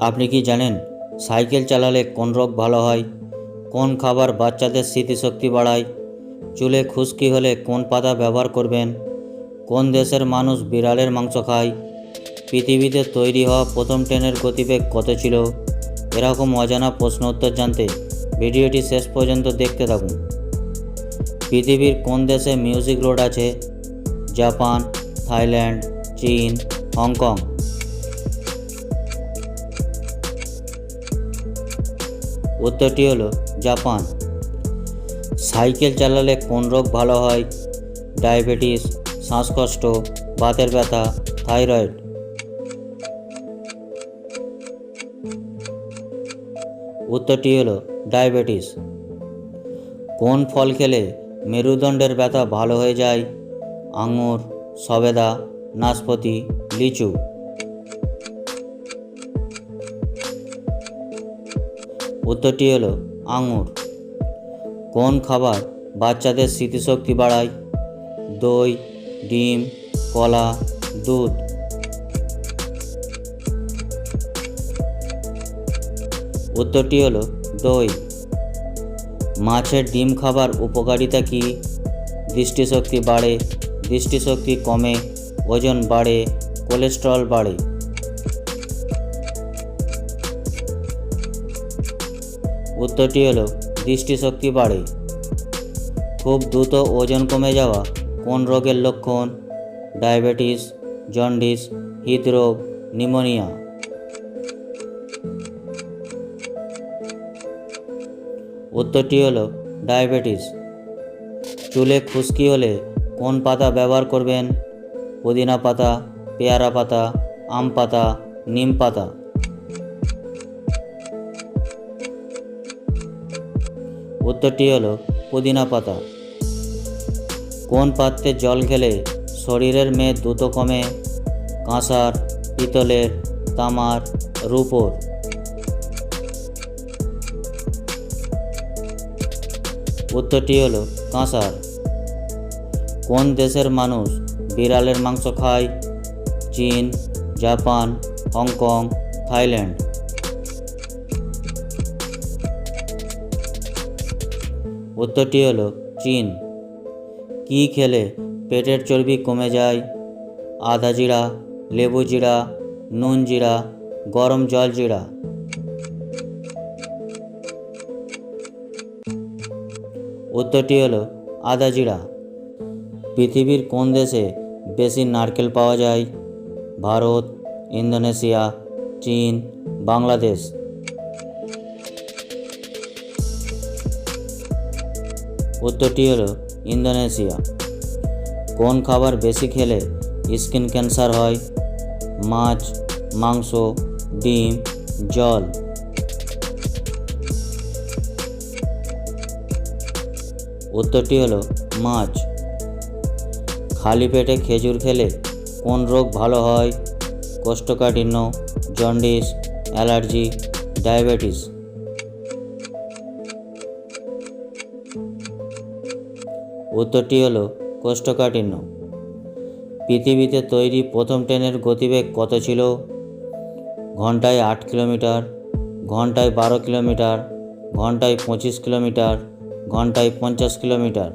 আপনি কি জানেন, সাইকেল চালালে কোন রোগ ভালো হয়? কোন খাবার বাচ্চাদের স্মৃতিশক্তি বাড়ায়? চুলে খুশকি হলে কোন পাতা ব্যবহার করবেন? কোন দেশের মানুষ বিড়ালের মাংস খায়? পৃথিবীতে তৈরি হওয়া প্রথম ট্রেনের গতিবেগ কত ছিল? এরকম অজানা প্রশ্ন উত্তর জানতে ভিডিওটি শেষ পর্যন্ত দেখতে থাকুন। পৃথিবীর কোন দেশে মিউজিক রোড আছে? জাপান, থাইল্যান্ড, চীন, হংকং। উত্তরটি হলো জাপান। সাইকেল চালালে কোন রোগ ভালো হয়? ডায়াবেটিস, শ্বাসকষ্ট, বাতের ব্যথা, থাইরয়েড। উত্তরটি হলো ডায়াবেটিস। কোন ফল খেলে মেরুদণ্ডের ব্যথা ভালো হয়ে যায়? আঙুর, সবেদা, নাশপাতি, লিচু। উত্তরটি হলো আঙুর। কোন খাবার বাচ্চাদের স্মৃতিশক্তি বাড়ায়? দই, ডিম, কলা, দুধ। উত্তরটি হলো দই। মাছের ডিম খাবার উপকারিতা কী? দৃষ্টিশক্তি বাড়ে, দৃষ্টিশক্তি কমে, ওজন বাড়ে, কোলেস্টেরল বাড়ে। উত্তরটি হলো, দৃষ্টিশক্তি বাড়ে। খুব দ্রুত ওজন কমে যাওয়া কোন রোগের লক্ষণ? ডায়াবেটিস, জন্ডিস, হৃদরোগ নিউমোনিয়া উত্তরটি হলো, ডায়াবেটিস। চুলে খুশকি হলে কোন পাতা ব্যবহার করবেন? পুদিনা পাতা, পেয়ারা পাতা, আম পাতা, নিম পাতা। উত্তরটি হলো পুদিনা পাতা। কোন পাত্রে জল খেলে শরীরের মেদ দ্রুত কমে? কাঁসার, পিতলের, তামার, রূপোর। উত্তরটি হলো কাঁসার। কোন দেশের মানুষ বিড়ালের মাংস খায়? চীন, জাপান, হংকং, থাইল্যান্ড। উত্তরটি হলো চীন। কী খেলে পেটের চর্বি কমে যায়? আদা জিরা, লেবু জিরা, নুন জিরা, গরম জল জিরা। উত্তরটি হলো আদা জিরা। পৃথিবীর কোন দেশে বেশি নারকেল পাওয়া যায়? ভারত, ইন্দোনেশিয়া, চীন, বাংলাদেশ। উত্তরটি হলো ইন্দোনেশিয়া। কোন খাবার বেশি খেলে স্কিন ক্যান্সার হয়? মাছ, মাংস, ডিম, জল। উত্তরটি হলো মাছ। খালি পেটে খেজুর খেলে কোন রোগ ভালো হয়? কোষ্ঠকাঠিন্য, জন্ডিস, অ্যালার্জি, ডায়াবেটিস। উত্তরটি হলো কোষ্ঠকাঠিন্য। পৃথিবীতে তৈরি প্রথম ট্রেনের গতিবেগ কত ছিল? ঘন্টায় আট কিলোমিটার, ঘন্টায় বারো কিলোমিটার, ঘন্টায় পঁচিশ কিলোমিটার, ঘন্টায় পঞ্চাশ কিলোমিটার।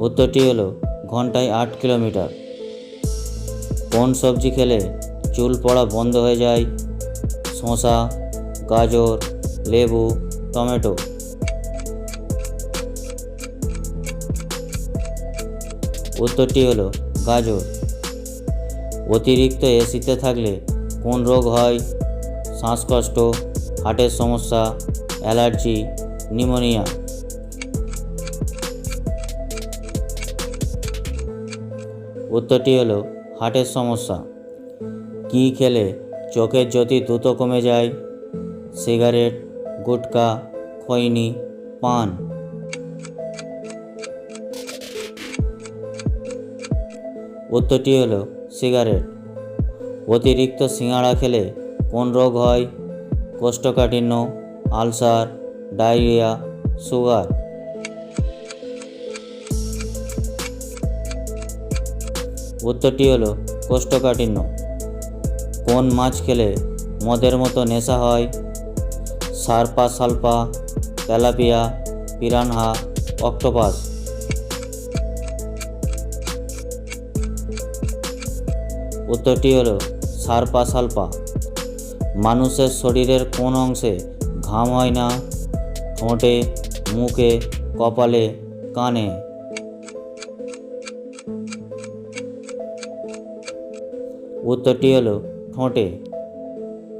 উত্তরটি হলো ঘন্টায় আট কিলোমিটার। কোন সবজি খেলে চুল পড়া বন্ধ হয়ে যায়? শশা গাজর লেবু, টমেটো। উত্তরটি হলো গাজর। অতিরিক্ত এসিতে থাকলে কোন রোগ হয়? শ্বাসকষ্ট, হার্টের সমস্যা, অ্যালার্জি নিউমোনিয়া উত্তরটি হলো হার্টের সমস্যা। কী খেলে চোখের জ্যোতি দ্রুত কমে যায়? সিগারেট গুটকা, খৈনি, পান। উত্তরটি হলো সিগারেট। অতিরিক্ত সিঙাড়া খেলে কোন রোগ হয়? কোষ্ঠকাঠিন্য, আলসার, ডায়রিয়া, সুগার। উত্তরটি হলো কোষ্ঠকাঠিন্য। কোন মাছ খেলে মদের মতো নেশা হয়? Sarpa, salpa, tilapia, piranha, octopus. উত্তরটি হলো সারপা, সালপা। মানুষের শরীরের কোন অংশে ঘাম হয় না? ঠোঁটে, মুখে, কপালে, কানে। উত্তরটি হলো ঠোঁটে।